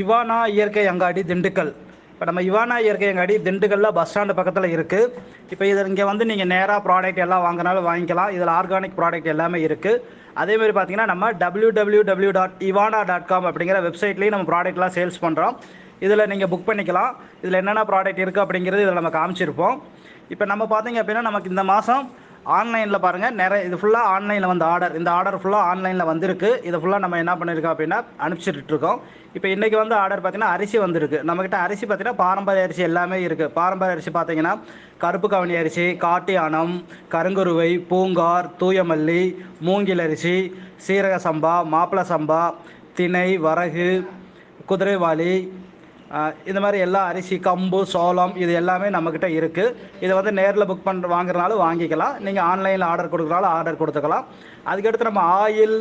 Ivana இயற்கை அங்காடி திண்டுக்கல். இப்போ நம்ம இவானா இயற்கை அங்காடி திண்டுக்கல்லில் பஸ் ஸ்டாண்டு பக்கத்தில் இருக்குது இப்போ இதில் இங்கே வந்து நீங்கள் நேராக ப்ராடக்ட் எல்லாம் வாங்கினாலும் வாங்கிக்கலாம். இதில் ஆர்கானிக் ப்ராடக்ட் எல்லாமே இருக்குது அதேமாதிரி பார்த்தீங்கன்னா நம்ம W W W dot Ivana dot com அப்படிங்கிற வெப்சைட்லேயும் நம்ம ப்ராடக்ட்லாம் சேல்ஸ் பண்ணுறோம் இதில் நீங்கள் புக் பண்ணிக்கலாம். இதில் என்னென்ன ப்ராடக்ட் இருக்குது அப்படிங்கிறது இதில் நம்ம காமிச்சிருப்போம். இப்போ நம்ம பார்த்தீங்க அப்படின்னா நமக்கு இந்த மாதம் ஆன்லைனில் பாருங்கள் நிறைய இது ஃபுல்லாக ஆன்லைனில் வந்து ஆர்டர் இந்த ஆர்டர் ஃபுல்லாக ஆன்லைனில் வந்திருக்கு. இதை ஃபுல்லாக நம்ம என்ன பண்ணியிருக்கோம் அப்படின்னா அனுப்பிச்சிட்டு இருக்கோம் இப்போ இன்றைக்கி வந்து ஆர்டர் பார்த்தீங்கன்னா அரிசி வந்திருக்கு. நம்மக்கிட்ட அரிசி பார்த்தீங்கன்னா பாரம்பரிய அரிசி எல்லாமே இருக்குது பாரம்பரிய அரிசி பார்த்தீங்கன்னா கருப்பு கவனி அரிசி காட்டியானம் கருங்குருவை பூங்கார் தூயமல்லி மூங்கில் அரிசி சீரக சம்பா மாப்பிள சம்பா திணை வரகு குதிரைவாளி இந்த மாதிரி எல்லா அரிசி கம்பு சோளம் இது எல்லாமே நம்மக்கிட்ட இருக்குது இதை வந்து நேரில் புக் பண்ணுற வாங்குறதுனாலும் வாங்கிக்கலாம். நீங்கள் ஆன்லைனில் ஆர்டர் கொடுக்குறனாலும் ஆர்டர் கொடுத்துக்கலாம். அதுக்கடுத்து நம்ம ஆயில்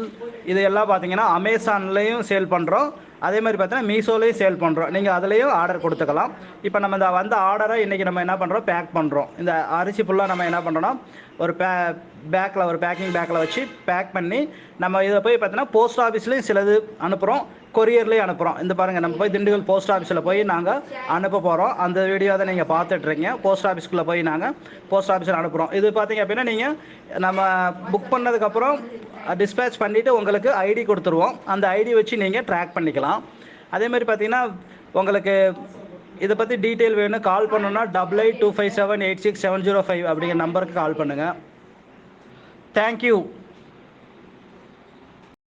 இது எல்லாம் பார்த்தீங்கன்னா அமேசான்லேயும் சேல் பண்ணுறோம் அதே மாதிரி பார்த்தீங்கன்னா மீஷோலையும் சேல் பண்ணுறோம் நீங்கள் அதுலேயும் ஆர்டர் கொடுத்துக்கலாம். இப்போ நம்ம இந்த வந்த ஆர்டரை இன்றைக்கி நம்ம என்ன பண்ணுறோம் பேக் பண்ணுறோம் இந்த அரிசி ஃபுல்லாக நம்ம என்ன பண்ணுறோம்னா ஒரு பே பேக்கில் ஒரு பேக்கிங் பேக்கில் வச்சு பேக் பண்ணி நம்ம இதை போய் பார்த்தீங்கன்னா போஸ்ட் ஆஃபீஸ்லேயும் சிலது அனுப்புகிறோம் கொரியர்லேயும் அனுப்புகிறோம் இந்த பாருங்கள் நம்ம போய் திண்டுக்கல் போஸ்ட் ஆஃபீஸில் போய் நாங்கள் அனுப்ப போகிறோம் அந்த வீடியோ தான் நீங்கள் பார்த்துட்ருக்கீங்க போஸ்ட் ஆஃபீஸ்க்குள்ளே போய் நாங்கள் போஸ்ட் ஆஃபீஸில் அனுப்புகிறோம் இது பார்த்தீங்க அப்படின்னா நீங்கள் நம்ம புக் பண்ணதுக்கப்புறம் டிஸ்பேச் பண்ணிவிட்டு உங்களுக்கு ஐடி கொடுத்துருவோம். அந்த ஐடி வச்சு நீங்கள் ட்ராக் பண்ணிக்கலாம். அதேமாதிரி பார்த்தீங்கன்னா உங்களுக்கு இதை பற்றி டீட்டெயில் வேணும் கால் பண்ணணும்னா double eight two five seven eight six seven zero five அப்படிங்கிற நம்பருக்கு கால் பண்ணுங்கள் தேங்க்யூ